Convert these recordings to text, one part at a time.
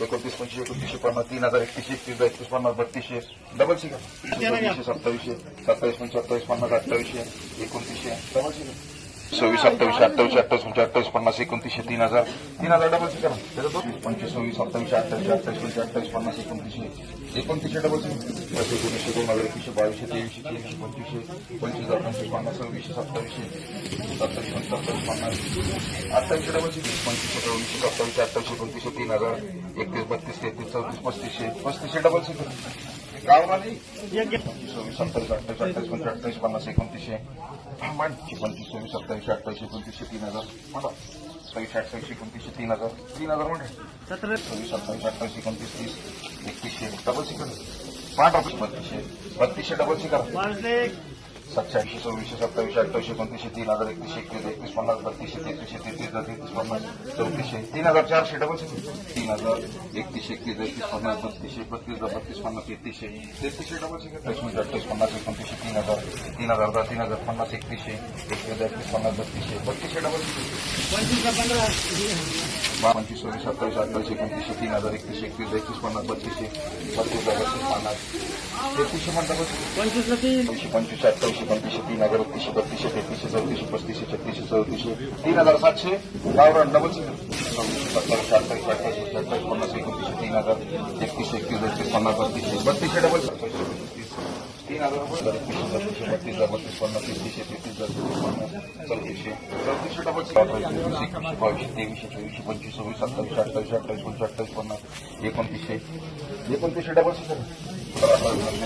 एकोणतीस पंचवीस एकोणतीसशे पन्नास तीन हजार एकतीसशे एकतीस एकतीस पन्नास बत्तीसशे डबल शिका सत्तावीसशे सत्तावीस पंचवीस अठ्ठावीस पन्नास अठ्ठावीसशे एकोणतीसशे डबल शिका सव्वीस सत्तावीस अठ्ठावीसशे अठ्ठावीस पंचवीस अठ्ठावीस पन्नास एकोणतीसशे तीन हजार. तीन हजार डबल शिका त्याच्यात पंचवीस सव्वीस सत्तावीस अठ्ठावीसशे अठ्ठावीस पंचवीस अठ्ठावीस पन्नास एकोणतीसशे एकोणतीसशे डबल शिका एकोणीसशे दोन हजार एकशे बावीसशे तेवीसशे तेवीसशे पंचवीसशे पंचवीस हजार पंचवीस पन्नास सव्वीसशे सत्तावीसशे सत्तावीस पंचवीस सत्तावीस पन्नास अठ्ठावीसशे डबल शिका पंचवीस सत्तावीसशे सत्तावीसशे अठ्ठावीसशे एकोणतीसशे तीन हजार एकतीस बत्तीस तेहतीस चौतीस पस्तीसशे पस्तीसशे डबल शिका सव्वीस सत्तावीस अठ्ठावीस अठ्ठावीस पंचवीस अठ्ठावीस पन्नास एकोणतीसशे मांडची पंचवीस सव्वीस सत्तावीसशे अठ्ठावीस एकोणतीसशे तीन हजार म्हणा सव्वीस अठ्ठावीस एकोणतीसशे तीन हजार तीन हजार म्हणजे सव्वीस सत्तावीस अठ्ठावीस एकोणतीस तीस एकतीसशे डबल शिकर पाच ऑफिस बत्तीसशे बत्तीसशे डबल शिकर सत्याऐंशी सव्वीसशे सत्तावीसशे अठ्ठावीसशे एकोणतीसशे तीन हजार एकतीसशे एकतीस एकतीस पन्नास बत्तीसशे तेहतीसशे तेहतीस तेहतीस पन्नास चौतीसशे तीन हजार चारशे डबल तीन हजार एकतीसशे एकतीस एकतीस पन्नास बत्तीसशे बत्तीस हजार बत्तीस पन्नास तेहतीसशे तेहतीसशे डबल अठ्ठावीस म्हणजे अठ्ठावीस पन्नास एकोणतीसशे तीन हजार तीन हजार दहा तीन हजार पन्नास एकतीसशे एकतीस एकतीस पन्नास बत्तीसशे बत्तीसशे डबल पंचवीस सव्वीस सत्तावीस अठ्ठावीस एकोणतीसशे तीन हजार एकतीसशे एकतीस एकतीस पन्नास बत्तीसशे बत्तीस बत्तीस पन्नास. तेहतीसशे म्हणता पंचवीसशे पंचवीस अठ्ठावीसशे पंचवीसशे तीन हजार एकतीसशे बत्तीसशे तेहतीसशे चौतीसशे पस्तीसशे छत्तीसशे चौतीसशे तीन हजार सातशे गावरान डबल सव्वीसशे सत्तावीसशे अठ्ठावीस अठ्ठावीस अठ्ठावीस पन्नास एकोणतीसशे तीन हजार एकतीसशे एकतीस एकतीस पन्नास बत्तीसशे बत्तीसशे डबल तीन हजार रुपये एकतीसशे बत्तीसशे बत्तीस हजार बत्तीस पन्नास एकतीसशे तेहतीस हजार तेहतीस पन्नास चौतीसशे चौतीसशे डबल एकवीसशे बावीसशे तेवीसशे चोवीसशे पंचवीस सव्वीस सत्तावीसशे अठ्ठावीसशे अठ्ठावीस पंचवीस अठ्ठावीस पन्नास एकोणतीसशे एकोणतीसशे डबल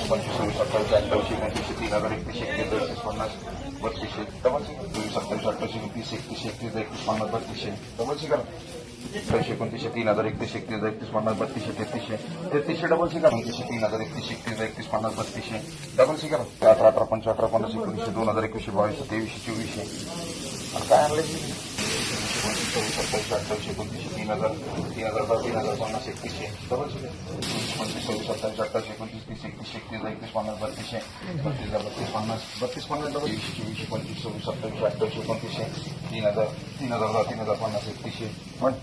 पंचवीस सव्वीस अठ्ठावीस अठ्ठावीसशे एकोणतीसशे तीन हजार एकतीसशे एकतीस एकतीस पन्नास बत्तीसशे डबल चोवीस अठ्ठावीस अठ्ठावीसशे एकोणतीस एकतीसशे एकतीस एकतीस पन्नास बत्तीसशे डबल शिकार चारशे एकोणतीसशे तीन हजार एकतीसशे एकतीस एकतीस पन्नास बत्तीसशे तेहतीसशे. तेहतीसशे डबल शिकार एकतीसशे तीन हजार एकतीसशे एकतीस एकतीस पन्नास बत्तीसशे. डबल शिकार अठरा अठरा पंचवीस अठरा पन्नास एकोणीसशे दोन हजार एकवीसशे बावीसशे तेवीसशे चोवीसशे. आणि काय आणलं पंचवीस सव्वीस सत्तावीसशे अठ्ठावीसशे एकोणतीसशे तीन हजार तीन हजार दहा तीन हजार पन्नास एकतीसशे डबल शिकार पंचवीस सव्वीस सत्तावीस अठ्ठावीस एकोणतीस तीस एकतीसशे एकतीस एकतीस पन्नास बत्तीसशे बत्तीस हजार बत्तीस पन्नास बत्तीस पन्नास डबल वीसशे चोवीसशे पंचवीस सव्वीस सत्तावीस अठ्ठावीसशे एकोणतीसशे तीन हजार तीन हजार दहा तीन हजार पन्नास एकतीसशे पण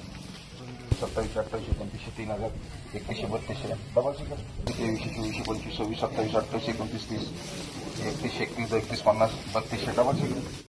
सत्तावीसशे अठ्ठावीसशे एकोणतीसशे तीन हजार एकतीसशे बत्तीसशे डबल शिकार तेवीसशे चोवीसशे पंचवीस सव्वीस सत्तावीस अठ्ठावीस एकोणतीस तीस एकतीसशे एकतीस एकतीस पन्नास बत्तीसशे डबल शिकार